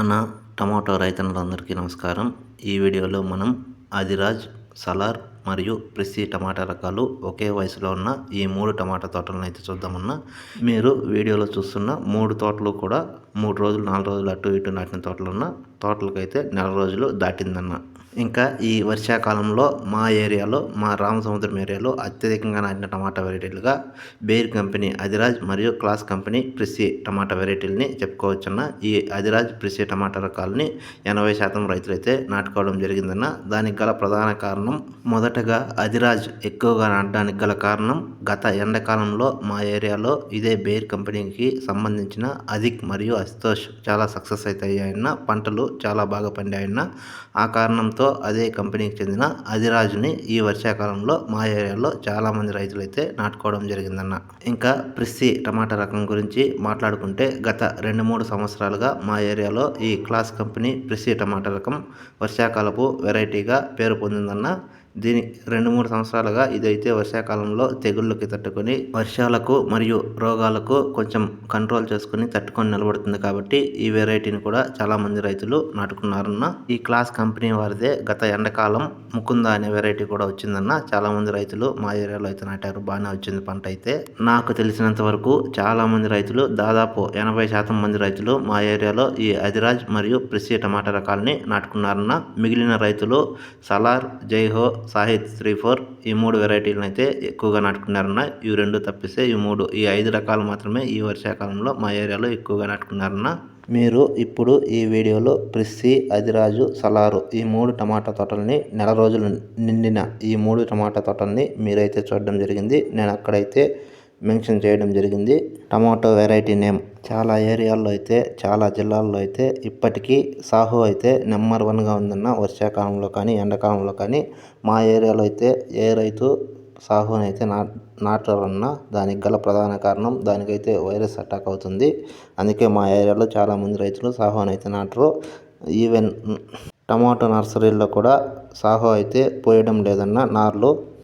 అన్న టమాటో రైతన్నలందరికీ నమస్కారం. ఈ వీడియోలో మనం ఆదిరాజ్ సలార్ మరియు ప్రెస్సీ టమాటా రకాలు ఒకే వయసులో ఉన్న ఈ మూడు టమాటా తోటలను అయితే చూద్దామన్నా. మీరు వీడియోలో చూస్తున్న మూడు తోటలు కూడా మూడు రోజులు నాలుగు రోజులు అటు ఇటు నాటిన తోటలు ఉన్న తోటలకైతే నెల రోజులు దాటిందన్న. ఇంకా ఈ వర్షాకాలంలో మా ఏరియాలో మా రామసముద్రం ఏరియాలో అత్యధికంగా నాటిన టమాటా వెరైటీలుగా బేర్ కంపెనీ అదిరాజ్ మరియు క్లాస్ కంపెనీ ప్రిసి టమాటా వెరైటీలని చెప్పుకోవచ్చన్న ఈ అదిరాజ్ ప్రిసి టమాటా రకాలని ఎనభై శాతం రైతులైతే నాటుకోవడం జరిగిందన్న దానికి గల ప్రధాన కారణం మొదటగా అదిరాజ్ ఎక్కువగా నాటడానికి గల కారణం గత ఎండాకాలంలో మా ఏరియాలో ఇదే బేర్ కంపెనీకి సంబంధించిన అధిక్ మరియు అస్తోష్ చాలా సక్సెస్ అయితే అయ్యాయన్న పంటలు చాలా బాగా పండాయన్న ఆ కారణంతో తో అదే కంపెనీకి చెందిన అధిరాజుని ఈ వర్షాకాలంలో మా ఏరియాలో చాలామంది రైతులైతే నాటుకోవడం జరిగిందన్న. ఇంకా ప్రిస్సి టమాటా రకం గురించి మాట్లాడుకుంటే గత రెండు మూడు సంవత్సరాలుగా మా ఏరియాలో ఈ క్లాస్ కంపెనీ ప్రిస్సి టమాటా రకం వర్షాకాలపు వెరైటీగా పేరు పొందిందన్న దీని రెండు మూడు సంవత్సరాలుగా ఇదైతే వర్షాకాలంలో తెగుళ్ళకి తట్టుకొని వర్షాలకు మరియు రోగాలకు కొంచెం కంట్రోల్ చేసుకుని తట్టుకొని నిలబడుతుంది కాబట్టి ఈ వెరైటీని కూడా చాలామంది రైతులు నాటుకున్నారన్న ఈ క్లాస్ కంపెనీ వారిదే గత ఎండాకాలం ముకుంద అనే వెరైటీ కూడా వచ్చిందన్న చాలామంది రైతులు మా ఏరియాలో అయితే నాటారు బాగానే వచ్చింది పంట అయితే. నాకు తెలిసినంత వరకు చాలామంది రైతులు దాదాపు ఎనభై శాతం మంది రైతులు మా ఏరియాలో ఈ అదిరాజ్ మరియు ప్రిసి టమాటా రకాలని నాటుకున్నారన్న. మిగిలిన రైతులు సలార్ జైహో సాహిత్ త్రీ ఫోర్ ఈ మూడు వెరైటీలను అయితే ఎక్కువగా నాటుకున్నారన్న ఇవి రెండు తప్పిస్తే ఈ మూడు ఈ ఐదు రకాలు మాత్రమే ఈ వర్షాకాలంలో మా ఏరియాలో ఎక్కువగా నాటుకున్నారన్న. మీరు ఇప్పుడు ఈ వీడియోలో ప్రిస్సి అదిరాజు సలారు ఈ మూడు టమాటా తోటల్ని నెల రోజులు నిండిన ఈ మూడు టమాటా తోటల్ని మీరైతే చూడడం జరిగింది. నేను అక్కడైతే మెన్షన్ చేయడం జరిగింది. Tomato variety name. చాలా ఏరియాల్లో అయితే చాలా జిల్లాల్లో అయితే ఇప్పటికీ సాహు అయితే నెంబర్ వన్గా ఉందన్న వర్షాకాలంలో కానీ ఎండాకాలంలో కానీ మా ఏరియాలో అయితే ఏ రైతు సాహుని అయితే నా నాటారన్న దానికి గల ప్రధాన కారణం దానికైతే వైరస్ అటాక్ అవుతుంది. అందుకే మా ఏరియాలో చాలామంది రైతులు సాహుని అయితే నాటరు. ఈవెన్ టమాటో నర్సరీల్లో కూడా సాహో అయితే పోయడం లేదన్న నార్లు